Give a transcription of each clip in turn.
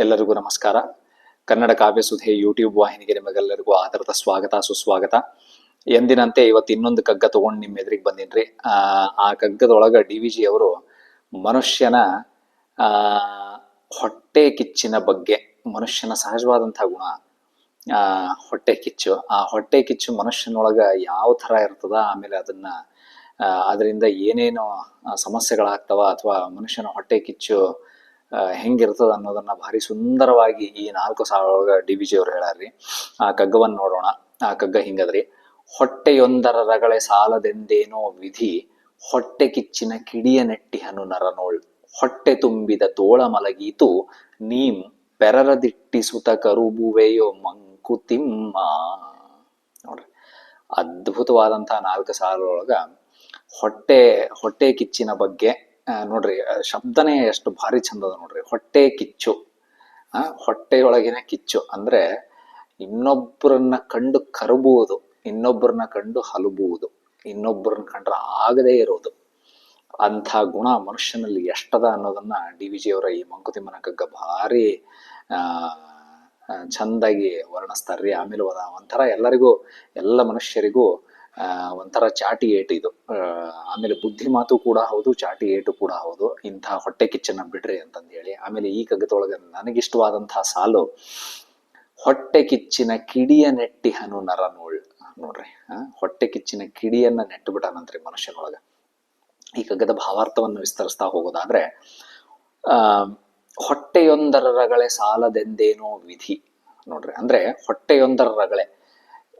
ಎಲ್ಲರಿಗೂ ನಮಸ್ಕಾರ. ಕನ್ನಡ ಕಾವ್ಯ ಸುಧೆ ಯೂಟ್ಯೂಬ್ ವಾಹಿನಿಗೆ ನಿಮಗೆಲ್ಲರಿಗೂ ಆಧಾರದ ಸ್ವಾಗತ, ಸುಸ್ವಾಗತ. ಎಂದಿನಂತೆ ಇವತ್ತು ಇನ್ನೊಂದು ಕಗ್ಗ ತಗೊಂಡು ನಿಮ್ಮ ಎದುರಿಗೆ ಬಂದಿನ್ರಿ. ಆ ಕಗ್ಗದೊಳಗ ಡಿ ವಿ ಜಿ ಅವರು ಮನುಷ್ಯನ ಹೊಟ್ಟೆ ಕಿಚ್ಚಿನ ಬಗ್ಗೆ, ಮನುಷ್ಯನ ಸಹಜವಾದಂತಹ ಗುಣ, ಆ, ಹೊಟ್ಟೆ ಕಿಚ್ಚು. ಆ ಹೊಟ್ಟೆ ಕಿಚ್ಚು ಮನುಷ್ಯನೊಳಗ ಯಾವ ತರ ಇರ್ತದ, ಆಮೇಲೆ ಅದನ್ನ ಅದರಿಂದ ಏನೇನು ಸಮಸ್ಯೆಗಳಾಗ್ತವ ಅಥವಾ ಮನುಷ್ಯನ ಹೊಟ್ಟೆ ಕಿಚ್ಚು ಹೆಂಗಿರ್ತದ ಅನ್ನೋದನ್ನ ಭಾರಿ ಸುಂದರವಾಗಿ ಈ ನಾಲ್ಕು ಸಾವಿರ ಡಿ ಬಿ ಜಿ ಅವ್ರು ಹೇಳಾರ್ರಿ ಆ ಕಗ್ಗವನ್ನ ನೋಡೋಣ. ಆ, ಕಗ್ಗ ಹಿಂಗದ್ರಿ. ಹೊಟ್ಟೆಯೊಂದರ ರಗಳೆ ಸಾಲದೆಂದೇನೋ ವಿಧಿ, ಹೊಟ್ಟೆ ಕಿಚ್ಚಿನ ಕಿಡಿಯ ನೆಟ್ಟಿ ಹನು ನರನೋಳ್ ಹೊಟ್ಟೆ ತುಂಬಿದ ತೋಳ ಮಲಗೀತು, ನೀಂ ಪೆರರದಿಟ್ಟಿಸುತ ಕರುಬುವೆಯೋ ಮಂಕುತಿಮ್ಮ. ನೋಡ್ರಿ, ಅದ್ಭುತವಾದಂತಹ ನಾಲ್ಕು ಸಾಲೊಳಗ ಹೊಟ್ಟೆ ಹೊಟ್ಟೆ ಕಿಚ್ಚಿನ ಬಗ್ಗೆ ನೋಡ್ರಿ ಶಬ್ದನೇ ಎಷ್ಟು ಭಾರಿ ಚಂದದ ನೋಡ್ರಿ. ಹೊಟ್ಟೆ ಕಿಚ್ಚು. ಆ, ಹೊಟ್ಟೆಯೊಳಗಿನ ಕಿಚ್ಚು. ಅಂದ್ರೆ ಇನ್ನೊಬ್ಬರನ್ನ ಕಂಡು ಕರಬುವುದು ಇನ್ನೊಬ್ಬರನ್ನ ಕಂಡು ಹಲಬುವುದು ಇನ್ನೊಬ್ಬರನ್ನ ಕಂಡ್ರೆ ಆಗದೇ ಇರೋದು. ಅಂಥ ಗುಣ ಮನುಷ್ಯನಲ್ಲಿ ಎಷ್ಟದ ಅನ್ನೋದನ್ನ ಡಿ ವಿ ಜಿ ಅವರ ಈ ಮಂಕುತಿಮ್ಮನ ಕಗ್ಗ ಭಾರಿ ಚಂದಾಗಿ ವರ್ಣಿಸ್ತಾರ್ರಿ. ಆಮೇಲೆ ಒಂಥರ ಎಲ್ಲರಿಗೂ, ಎಲ್ಲ ಮನುಷ್ಯರಿಗೂ ಒಂಥರ ಚಾಟಿ ಏಟು ಇದು. ಆಮೇಲೆ ಬುದ್ಧಿ ಮಾತು ಕೂಡ ಹೌದು, ಚಾಟಿ ಏಟು ಕೂಡ ಹೌದು. ಇಂಥ ಹೊಟ್ಟೆ ಕಿಚ್ಚನ್ನ ಬಿಡ್ರಿ ಅಂತಂದು ಹೇಳಿ ಆಮೇಲೆ ಈ ಕಗ್ಗದೊಳಗೆ ನನಗಿಷ್ಟವಾದಂತಹ ಸಾಲು, ಹೊಟ್ಟೆ ಕಿಚ್ಚಿನ ಕಿಡಿಯ ನೆಟ್ಟಿ ಹನು ನರ ನೋಳ್. ನೋಡ್ರಿ ಹೊಟ್ಟೆ ಕಿಚ್ಚಿನ ಕಿಡಿಯನ್ನ ನೆಟ್ಟು ಬಿಟ್ಟಾನಂತ್ರಿ ಮನುಷ್ಯನೊಳಗ. ಈ ಕಗ್ಗದ ಭಾವಾರ್ಥವನ್ನು ವಿಸ್ತರಿಸ್ತಾ ಹೋಗೋದಾದ್ರೆ, ಆ ಹೊಟ್ಟೆಯೊಂದರ ರಗಳೆ ಸಾಲದೆಂದೇನೋ ವಿಧಿ. ನೋಡ್ರಿ, ಅಂದ್ರೆ ಹೊಟ್ಟೆಯೊಂದರ ರಗಳೆ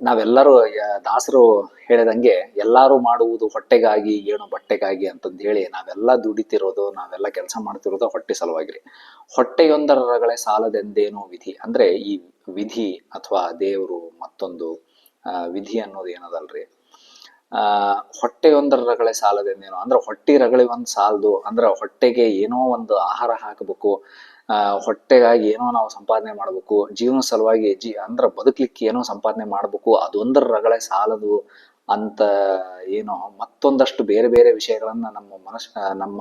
ನಾವೆಲ್ಲರೂ ದಾಸರು ಹೇಳಿದಂಗೆ ಎಲ್ಲಾರು ಮಾಡುವುದು ಹೊಟ್ಟೆಗಾಗಿ, ಏನು ಬಟ್ಟೆಗಾಗಿ ಅಂತಂದು ಹೇಳಿ ನಾವೆಲ್ಲ ದುಡಿತಿರೋದು, ನಾವೆಲ್ಲ ಕೆಲಸ ಮಾಡ್ತಿರೋದು ಹೊಟ್ಟೆ ಸಲುವಾಗಿರಿ. ಹೊಟ್ಟೆಯೊಂದರ ರಗಳೆ ಸಾಲದೆಂದೇನೋ ವಿಧಿ. ಅಂದ್ರೆ ಈ ವಿಧಿ ಅಥವಾ ದೇವರು ಮತ್ತೊಂದು ವಿಧಿ ಅನ್ನೋದು ಏನದಲ್ರಿ? ಆ ಹೊಟ್ಟೆಯೊಂದರ ರಗಳೆ ಸಾಲದೆಂದೇನೋ. ಅಂದ್ರೆ ಹೊಟ್ಟೆ ರಗಳೆ ಒಂದು ಸಾಲದು. ಅಂದ್ರೆ ಹೊಟ್ಟೆಗೆ ಏನೋ ಒಂದು ಆಹಾರ ಹಾಕಬೇಕು. ಹೊಟ್ಟೆಗಾಗಿ ಏನೋ ನಾವು ಸಂಪಾದನೆ ಮಾಡ್ಬೇಕು, ಜೀವನ ಸಲುವಾಗಿ ಜಿ, ಅಂದ್ರೆ ಬದುಕ್ಲಿಕ್ಕೆ ಏನೋ ಸಂಪಾದನೆ ಮಾಡ್ಬೇಕು, ಅದೊಂದರ ರಗಳೆ ಸಾಲದು ಅಂತ ಏನೋ ಮತ್ತೊಂದಷ್ಟು ಬೇರೆ ಬೇರೆ ವಿಷಯಗಳನ್ನ ನಮ್ಮ ಮನಸ್ ನಮ್ಮ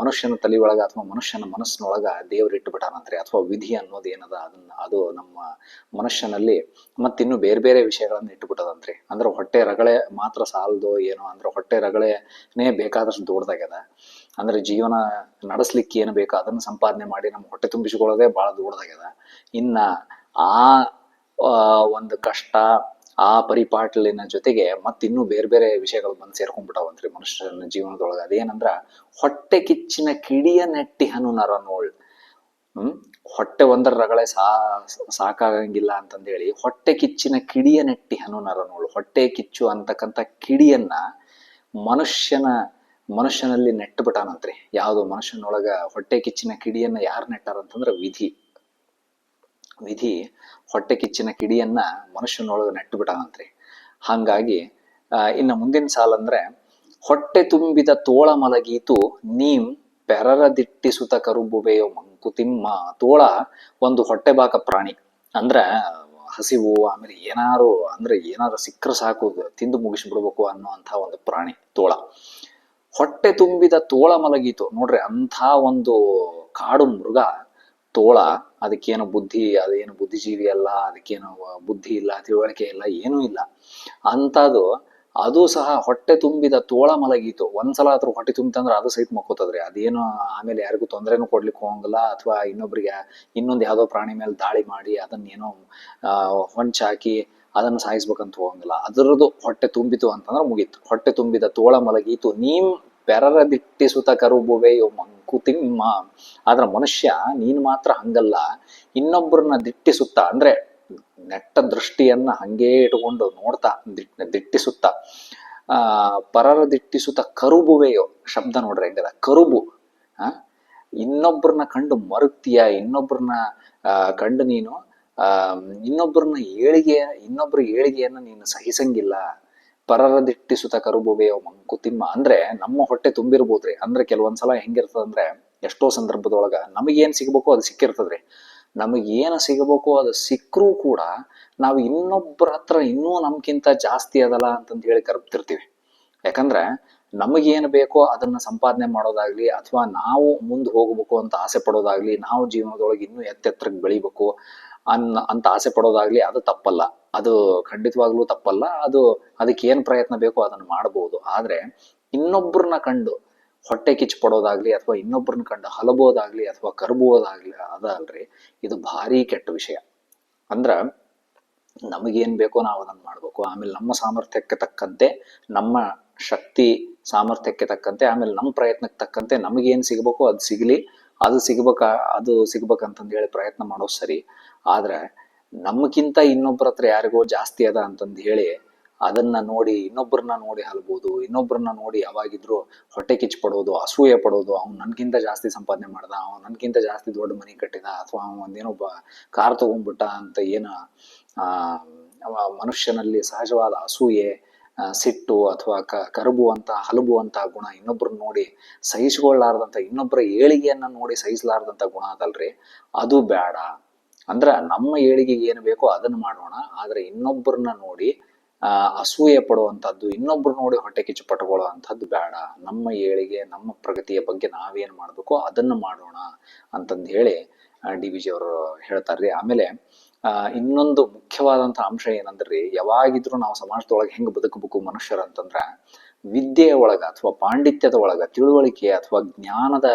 ಮನುಷ್ಯನ ತಲೆಯೊಳಗ ಅಥವಾ ಮನುಷ್ಯನ ಮನಸ್ಸಿನೊಳಗ ದೇವ್ರು ಇಟ್ಟುಬಿಟ್ಟಾನಂತ್ರಿ, ಅಥವಾ ವಿಧಿ ಅನ್ನೋದು ಏನದ ಅದನ್ನ, ಅದು ನಮ್ಮ ಮನುಷ್ಯನಲ್ಲಿ ಮತ್ತಿನ್ನು ಬೇರೆ ಬೇರೆ ವಿಷಯಗಳನ್ನ ಇಟ್ಟುಬಿಟ್ಟದಂತ್ರಿ. ಅಂದ್ರೆ ಹೊಟ್ಟೆ ರಗಳೆ ಮಾತ್ರ ಸಾಲದು ಏನೋ, ಅಂದ್ರೆ ಹೊಟ್ಟೆ ರಗಳೆನೇ ಬೇಕಾದಷ್ಟು ದೊಡ್ಡದಾಗ್ಯದ. ಅಂದ್ರೆ ಜೀವನ ನಡೆಸ್ಲಿಕ್ಕೆ ಏನು ಬೇಕೋ ಅದನ್ನು ಸಂಪಾದನೆ ಮಾಡಿ ನಮ್ಮ ಹೊಟ್ಟೆ ತುಂಬಿಸಿಕೊಳ್ಳೋದೇ ಬಹಳ ದೂರದಾಗ್ಯದ ಇನ್ನ ಆ ಒಂದು ಕಷ್ಟ, ಆ ಪರಿಪಾಟಲಿನ ಜೊತೆಗೆ ಮತ್ತಿನ್ನೂ ಬೇರೆ ಬೇರೆ ವಿಷಯಗಳು ಬಂದು ಸೇರ್ಕೊಂಡ್ಬಿಟ್ಟಾವಂತ್ರಿ ಮನುಷ್ಯನ ಜೀವನದೊಳಗೆ. ಅದೇನಂದ್ರ ಹೊಟ್ಟೆ ಕಿಚ್ಚಿನ ಕಿಡಿಯ ನೆಟ್ಟಿಹನು ನರನೋಳ್ ಹ್ಮ್? ಹೊಟ್ಟೆ ಒಂದರ ರಗಳೆ ಸಾ, ಸಾಕಾಗಂಗಿಲ್ಲ ಅಂತಂದೇಳಿ ಹೊಟ್ಟೆ ಕಿಚ್ಚಿನ ಕಿಡಿಯ ನೆಟ್ಟಿ ಹನು ನರನೋಳು ಹೊಟ್ಟೆ ಕಿಚ್ಚು ಅಂತಕ್ಕಂಥ ಕಿಡಿಯನ್ನ ಮನುಷ್ಯನ ಮನುಷ್ಯನಲ್ಲಿ ನೆಟ್ಟು ಬಿಟ್ಟಾನಂತ್ರಿ ಯಾವುದು ಮನುಷ್ಯನೊಳಗ ಹೊಟ್ಟೆ ಕಿಚ್ಚಿನ ಕಿಡಿಯನ್ನ ಯಾರು ನೆಟ್ಟಾರಂತಂದ್ರ ವಿಧಿ. ವಿಧಿ ಹೊಟ್ಟೆ ಕಿಚ್ಚಿನ ಕಿಡಿಯನ್ನ ಮನುಷ್ಯನೊಳಗ ನೆಟ್ಟು ಬಿಟ್ಟಾನಂತ್ರಿ ಹಾಗಾಗಿ ಇನ್ನು ಮುಂದಿನ ಸಾಲ ಅಂದ್ರೆ, ಹೊಟ್ಟೆ ತುಂಬಿದ ತೋಳ ಮಲಗೀತು, ನೀಂ ಪೆರರದಿಟ್ಟಿಸುತ್ತ ಕರುಬುವೆಯೋ ಮಂಕುತಿಮ್ಮ. ತೋಳ ಒಂದು ಹೊಟ್ಟೆಬಾಕ ಪ್ರಾಣಿ. ಅಂದ್ರ, ಹಸಿವು, ಆಮೇಲೆ ಏನಾರು, ಅಂದ್ರೆ ಏನಾರು ಸಿಕ್ಕರೆ ಸಾಕು, ತಿಂದು ಮುಗಿಸಿ ಮುಗಿಸ್ಬಿಡ್ಬೇಕು ಅನ್ನುವಂಥ ಒಂದು ಪ್ರಾಣಿ ತೋಳ. ಹೊಟ್ಟೆ ತುಂಬಿದ ತೋಳ ಮಲಗಿತು. ನೋಡ್ರಿ, ಅಂಥ ಒಂದು ಕಾಡು ಮೃಗ, ತೋಳ, ಅದಕ್ಕೇನು ಬುದ್ಧಿ, ಅದೇನು ಬುದ್ಧಿಜೀವಿ ಅಲ್ಲ, ಅದಕ್ಕೇನು ಬುದ್ಧಿ ಇಲ್ಲ, ತಿಳುವಳಿಕೆ ಇಲ್ಲ, ಏನೂ ಇಲ್ಲ. ಅಂಥದ್ದು, ಅದು ಸಹ ಹೊಟ್ಟೆ ತುಂಬಿದ ತೋಳ ಮಲಗೀತು. ಒಂದ್ಸಲ ಅದ್ರ ಹೊಟ್ಟೆ ತುಂಬಿತಂದ್ರೆ ಅದು ಸಹಿತ ಮಕ್ಕೋತದ್ರಿ. ಅದೇನು ಆಮೇಲೆ ಯಾರಿಗೂ ತೊಂದರೆನೂ ಕೊಡ್ಲಿಕ್ಕೆ ಹೋಗಂಗಿಲ್ಲ ಅಥವಾ ಇನ್ನೊಬ್ರಿಗೆ ಇನ್ನೊಂದು ಯಾವುದೋ ಪ್ರಾಣಿ ಮೇಲೆ ದಾಳಿ ಮಾಡಿ ಅದನ್ನೇನೋ ಹೊಂಚಾಕಿ ಅದನ್ನು ಸಾಯಿಸ್ಬೇಕಂತ ಹೋಗಂಗಿಲ್ಲ. ಅದರದ್ದು ಹೊಟ್ಟೆ ತುಂಬಿತು ಅಂತಂದ್ರೆ ಮುಗೀತು. ಹೊಟ್ಟೆ ತುಂಬಿದ ತೋಳ ಮಲಗೀತು. ನೀಂ ಪೆರರದಿಟ್ಟಿಸುತ್ತ ಕರುಬುವೆಯೋ ಮಂಕುತಿಮ್ಮ ಆದ್ರೆ ಮನುಷ್ಯ ನೀನು ಮಾತ್ರ ಹಂಗಲ್ಲ. ಇನ್ನೊಬ್ಬರನ್ನ ದಿಟ್ಟಿಸುತ್ತ ಅಂದ್ರೆ ನೆಟ್ಟ ದೃಷ್ಟಿಯನ್ನ ಹಂಗೇ ಇಟ್ಕೊಂಡು ನೋಡ್ತಾ, ದಿಟ್- ದಿಟ್ಟಿಸುತ್ತ ಆ, ಪರರ ದಿಟ್ಟಿಸುತ್ತ ಕರುಬುವೆಯೋ ಶಬ್ದ ನೋಡ್ರಿ ಹೆಂಗದ. ಕರುಬು, ಆ ಇನ್ನೊಬ್ಬರನ್ನ ಕಂಡು ಮರುಕ್ತಿಯ ಇನ್ನೊಬ್ಬರನ್ನ ಕಂಡು ನೀನು ಆ ಇನ್ನೊಬ್ಬರನ್ನ ಏಳಿಗೆ ಇನ್ನೊಬ್ಬರ ಏಳಿಗೆಯನ್ನ ನೀನು ಸಹಿಸಂಗಿಲ್ಲ. ಪರರ ದಿಟ್ಟಿಸುತ್ತ ಕರುಬುವೆಯೋ ಮಂಕುತಿಮ್ಮ. ಅಂದ್ರೆ ನಮ್ಮ ಹೊಟ್ಟೆ ತುಂಬಿರ್ಬೋದ್ರಿ. ಅಂದ್ರೆ ಕೆಲವೊಂದ್ಸಲ ಹೆಂಗಿರ್ತದಂದ್ರೆ ಎಷ್ಟೋ ಸಂದರ್ಭದೊಳಗ ನಮಗೇನ್ ಸಿಗ್ಬೇಕು ಅದು ಸಿಕ್ಕಿರ್ತದ್ರಿ. ನಮಗೇನು ಸಿಗಬೇಕು ಅದು ಸಿಕ್ಕರೂ ಕೂಡ ನಾವು ಇನ್ನೊಬ್ಬರ ಹತ್ರ ಇನ್ನೂ ನಮ್ಗಿಂತ ಜಾಸ್ತಿ ಅದಲ್ಲ ಅಂತಂದು ಹೇಳಿ ಕರ್ಬ್ತಿರ್ತೀವಿ. ಯಾಕಂದ್ರೆ ನಮಗೇನು ಬೇಕೋ ಅದನ್ನ ಸಂಪಾದನೆ ಮಾಡೋದಾಗ್ಲಿ ಅಥವಾ ನಾವು ಮುಂದೆ ಹೋಗ್ಬೇಕು ಅಂತ ಆಸೆ ಪಡೋದಾಗ್ಲಿ ನಾವು ಜೀವನದೊಳಗೆ ಇನ್ನೂ ಎತ್ತೆತ್ತರಕ್ಕೆ ಬೆಳಿಬೇಕು. ಅನ್ನ ಅಂತ ಆಸೆ ಪಡೋದಾಗ್ಲಿ ಅದು ತಪ್ಪಲ್ಲ. ಅದು ಖಂಡಿತವಾಗ್ಲೂ ತಪ್ಪಲ್ಲ. ಅದು ಅದಕ್ಕೆ ಏನ್ ಪ್ರಯತ್ನ ಬೇಕೋ ಅದನ್ನ ಮಾಡಬಹುದು ಆದ್ರೆ ಇನ್ನೊಬ್ಬರನ್ನ ಕಂಡು ಹೊಟ್ಟೆ ಕಿಚ್ಚು ಪಡೋದಾಗ್ಲಿ ಅಥವಾ ಇನ್ನೊಬ್ಬರನ್ನ ಕಂಡು ಹಲಬೋದಾಗ್ಲಿ ಅಥವಾ ಕರ್ಬೋದಾಗ್ಲಿ ಅದಲ್ರಿ, ಇದು ಭಾರಿ ಕೆಟ್ಟ ವಿಷಯ. ಅಂದ್ರ ನಮಗೇನ್ ಬೇಕೋ ನಾವು ಅದನ್ನ ಮಾಡ್ಬೇಕು. ಆಮೇಲೆ ನಮ್ಮ ಸಾಮರ್ಥ್ಯಕ್ಕೆ ತಕ್ಕಂತೆ, ನಮ್ಮ ಶಕ್ತಿ ಸಾಮರ್ಥ್ಯಕ್ಕೆ ತಕ್ಕಂತೆ, ಆಮೇಲೆ ನಮ್ಮ ಪ್ರಯತ್ನಕ್ಕೆ ತಕ್ಕಂತೆ ನಮಗೇನ್ ಸಿಗಬೇಕೋ ಅದು ಸಿಗ್ಲಿ. ಅದು ಸಿಗ್ಬೇಕ, ಅದು ಸಿಗ್ಬೇಕಂತಂದು ಹೇಳಿ ಪ್ರಯತ್ನ ಮಾಡೋದು ಸರಿ. ಆದ್ರೆ ನಮ್ಗಿಂತ ಇನ್ನೊಬ್ಬರ ಹತ್ರ ಯಾರಿಗೋ ಜಾಸ್ತಿ ಅದ ಅಂತಂದು ಹೇಳಿ ಅದನ್ನ ನೋಡಿ ಇನ್ನೊಬ್ಬರನ್ನ ನೋಡಿ ಹಲ್ಬೋದು ಇನ್ನೊಬ್ಬರನ್ನ ನೋಡಿ ಯಾವಾಗಿದ್ರು ಹೊಟ್ಟೆ ಕಿಚ್ಚು ಪಡೋದು, ಅಸೂಯೆ ಪಡೋದು, ಅವ್ನು ನನ್ಗಿಂತ ಜಾಸ್ತಿ ಸಂಪಾದನೆ ಮಾಡ್ದ, ಅವ್ನು ನನ್ಗಿಂತ ಜಾಸ್ತಿ ದೊಡ್ಡ ಮನೆ ಕಟ್ಟಿದ ಅಥವಾ ಅವ್ನು ಒಂದೇನೋ ಬ ಕಾರ್ ತಗೊಂಡ್ಬಿಟ್ಟ ಅಂತ ಏನ, ಆ ಮನುಷ್ಯನಲ್ಲಿ ಸಹಜವಾದ ಅಸೂಯೆ ಸಿಟ್ಟು ಅಥವಾ ಕ, ಕರಬುವಂತ ಹಲಬು ಅಂತ ಗುಣ ಇನ್ನೊಬ್ರನ್ನ ನೋಡಿ ಸಹಿಸ್ಕೊಳ್ಳಾರ್ದಂತ ಇನ್ನೊಬ್ಬರ ಏಳಿಗೆಯನ್ನ ನೋಡಿ ಸಹಿಸಲಾರ್ದಂತ ಗುಣ ಅದಲ್ರಿ. ಅದು ಬೇಡ ಅಂದ್ರ ನಮ್ಮ ಏಳಿಗೆಗೆ ಏನು ಬೇಕೋ ಅದನ್ನ ಮಾಡೋಣ. ಆದ್ರೆ ಇನ್ನೊಬ್ಬರನ್ನ ನೋಡಿ ಅಸೂಯೆ ಪಡುವಂಥದ್ದು ಇನ್ನೊಬ್ರು ನೋಡಿ ಹೊಟ್ಟೆ ಕಿಚ್ಚು ಪಟ್ಕೊಳ್ಳೋ ಅಂಥದ್ದು ಬೇಡ. ನಮ್ಮ ಏಳಿಗೆ, ನಮ್ಮ ಪ್ರಗತಿಯ ಬಗ್ಗೆ ನಾವೇನ್ ಮಾಡ್ಬೇಕೋ ಅದನ್ನ ಮಾಡೋಣ ಅಂತಂದ್ ಹೇಳಿ ಡಿ ವಿ ಜಿ ಅವರು ಹೇಳ್ತಾರ್ರಿ ಆಮೇಲೆ ಇನ್ನೊಂದು ಮುಖ್ಯವಾದಂತ ಅಂಶ ಏನಂದ್ರಿ, ಯಾವಾಗಿದ್ರು ನಾವು ಸಮಾಜದೊಳಗೆ ಹೆಂಗ್ ಬದುಕಬೇಕು ಮನುಷ್ಯರು ಅಂತಂದ್ರ, ವಿದ್ಯೆಯ ಒಳಗ ಅಥವಾ ಪಾಂಡಿತ್ಯದ ಒಳಗ, ತಿಳುವಳಿಕೆ ಅಥವಾ ಜ್ಞಾನದ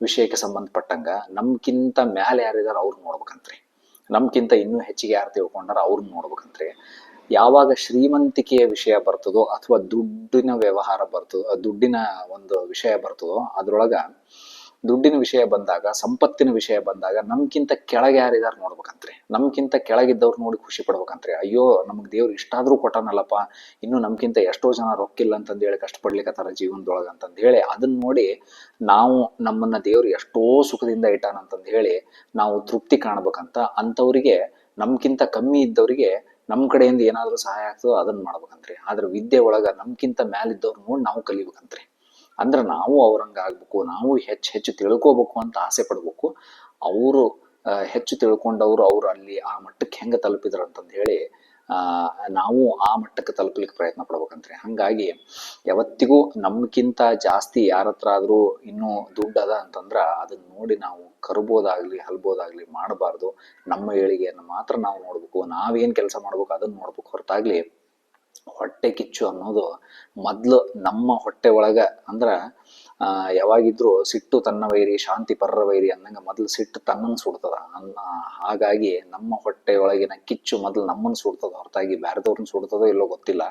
ವಿಷಯಕ್ಕೆ ಸಂಬಂಧಪಟ್ಟಂಗ ನಮ್ಕಿಂತ ಮ್ಯಾಲೆ ಯಾರಿದಾರ ಅವ್ರು ನೋಡ್ಬೇಕಂತ್ರಿ. ನಮ್ಕಿಂತ ಇನ್ನೂ ಹೆಚ್ಚಿಗೆ ಯಾರು ತಿಳ್ಕೊಂಡಾರ ಅವ್ರನ್ನ ನೋಡ್ಬೇಕಂತ್ರಿ. ಯಾವಾಗ ಶ್ರೀಮಂತಿಕೆಯ ವಿಷಯ ಬರ್ತದೋ ಅಥವಾ ದುಡ್ಡಿನ ವ್ಯವಹಾರ ಬರ್ತದೋ ದುಡ್ಡಿನ ಒಂದು ವಿಷಯ ಬರ್ತದೋ, ಅದ್ರೊಳಗ ದುಡ್ಡಿನ ವಿಷಯ ಬಂದಾಗ, ಸಂಪತ್ತಿನ ವಿಷಯ ಬಂದಾಗ ನಮ್ಗಿಂತ ಕೆಳಗೆ ಯಾರಿದಾರ ನೋಡ್ಬೇಕಂತ್ರಿ? ನಮ್ಗಿಂತ ಕೆಳಗಿದ್ದವ್ರು ನೋಡಿ ಖುಷಿ ಪಡ್ಬೇಕಂತ್ರಿ. ಅಯ್ಯೋ, ನಮಗ್ ದೇವ್ರು ಇಷ್ಟಾದ್ರೂ ಕೊಟ್ಟನಲ್ಲಪ್ಪ, ಇನ್ನು ನಮ್ಗಿಂತ ಎಷ್ಟೋ ಜನ ರೊಕ್ಕಿಲ್ಲ ಅಂತಂದು ಹೇಳಿ ಕಷ್ಟಪಡ್ಲಿಕ್ಕತ್ತಾರ ಜೀವನದೊಳಗೆ ಅಂತಂದು ಹೇಳಿ ಅದನ್ನ ನೋಡಿ ನಾವು ನಮ್ಮನ್ನ ದೇವ್ರು ಎಷ್ಟೋ ಸುಖದಿಂದ ಇಟ್ಟಾನಂತಂದು ಹೇಳಿ ನಾವು ತೃಪ್ತಿ ಕಾಣ್ಬೇಕಂತ ಅಂಥವ್ರಿಗೆ ನಮ್ಗಿಂತ ಕಮ್ಮಿ ಇದ್ದವ್ರಿಗೆ ನಮ್ ಕಡೆಯಿಂದ ಏನಾದ್ರೂ ಸಹಾಯ ಆಗ್ತದೋ ಅದನ್ನ ಮಾಡ್ಬೇಕಂತ್ರಿ. ಆದ್ರೆ ವಿದ್ಯೆ ಒಳಗ ನಮ್ಗಿಂತ ಮ್ಯಾಲಿದ್ದವ್ರು ನೋಡಿ ನಾವು ಕಲಿಬೇಕಂತ್ರಿ. ಅಂದ್ರ ನಾವು ಅವ್ರಂಗ ಆಗ್ಬೇಕು ನಾವು ಹೆಚ್ಚು ಹೆಚ್ಚು ತಿಳ್ಕೊಬೇಕು ಅಂತ ಆಸೆ ಪಡ್ಬೇಕು. ಅವರು ಹೆಚ್ಚು ತಿಳ್ಕೊಂಡವರು ಅವರು ಅಲ್ಲಿ ಆ ಮಟ್ಟಕ್ಕೆ ಹೆಂಗ ತಲುಪಿದ್ರು ಅಂತಂದು ಹೇಳಿ ನಾವು ಆ ಮಟ್ಟಕ್ಕೆ ತಲುಪಲಿಕ್ಕೆ ಪ್ರಯತ್ನ ಪಡ್ಬೇಕಂತ್ರಿ. ಹಂಗಾಗಿ ಯಾವತ್ತಿಗೂ ನಮ್ಗಿಂತ ಜಾಸ್ತಿ ಯಾರ ಹತ್ರ ಆದ್ರೂ ಇನ್ನೂ ದುಡ್ಡು ಅದ ಅಂತಂದ್ರ ಅದನ್ನ ನೋಡಿ ನಾವು ಕರ್ಬೋದಾಗ್ಲಿ ಹಲ್ಬೋದಾಗ್ಲಿ ಮಾಡಬಾರ್ದು. ನಮ್ಮ ಏಳಿಗೆಯನ್ನು ಮಾತ್ರ ನಾವು ನೋಡ್ಬೇಕು. ನಾವೇನು ಕೆಲಸ ಮಾಡ್ಬೇಕು ಅದನ್ನ ನೋಡ್ಬೇಕು. ಹೊರತಾಗ್ಲಿ ಹೊಟ್ಟೆ ಕಿಚ್ಚು ಅನ್ನೋದು ಮೊದ್ಲು ನಮ್ಮ ಹೊಟ್ಟೆ ಒಳಗ ಅಂದ್ರೆ ಯಾವಾಗಿದ್ರೂ ಸಿಟ್ಟು ತನ್ನ ವೈರಿ, ಶಾಂತಿ ಪರ್ರ ವೈರಿ ಅನ್ನಂಗ ಮೊದಲು ಸಿಟ್ಟು ತನ್ನನ್ನು ಸುಡ್ತದ. ಅನ್ನ, ಹಾಗಾಗಿ ನಮ್ಮ ಹೊಟ್ಟೆ ಒಳಗಿನ ಕಿಚ್ಚು ಮೊದ್ಲು ನಮ್ಮನ್ನು ಸುಡ್ತದ. ಹೊರತಾಗಿ ಬೇರೆದವ್ರನ್ನ ಸುಡ್ತದೋ ಇಲ್ಲೋ ಗೊತ್ತಿಲ್ಲ.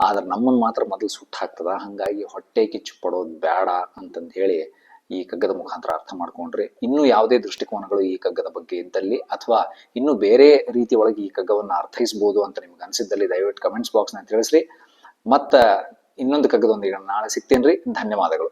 ಆದ್ರೆ ನಮ್ಮನ್ನು ಮಾತ್ರ ಮೊದಲು ಸುಟ್ಟು ಹಾಕ್ತದ ಹಂಗಾಗಿ ಹೊಟ್ಟೆ ಕಿಚ್ಚು ಪಡೋದು ಬೇಡ ಅಂತಂದು ಹೇಳಿ ಈ ಕಗ್ಗದ ಮುಖಾಂತರ ಅರ್ಥ ಮಾಡ್ಕೊಂಡ್ರೆ ಇನ್ನೂ ಯಾವುದೇ ದೃಷ್ಟಿಕೋನಗಳು ಈ ಕಗ್ಗದ ಬಗ್ಗೆ ಇದ್ದಲ್ಲಿ ಅಥವಾ ಇನ್ನು ಬೇರೆ ರೀತಿ ಒಳಗೆ ಈ ಕಗ್ಗವನ್ನು ಅರ್ಥೈಸಬಹುದು ಅಂತ ನಿಮ್ಗೆ ಅನಿಸಿದ್ದಲ್ಲಿ ದಯವಿಟ್ಟು ಕಮೆಂಟ್ಸ್ ಬಾಕ್ಸ್ನ ತಿಳಿಸ್ರಿ. ಮತ್ತ ಇನ್ನೊಂದು ಕಗ್ಗದೊಂದಿಗೆ ನಾಳೆ ಸಿಗ್ತೇನ್ರಿ. ಧನ್ಯವಾದಗಳು.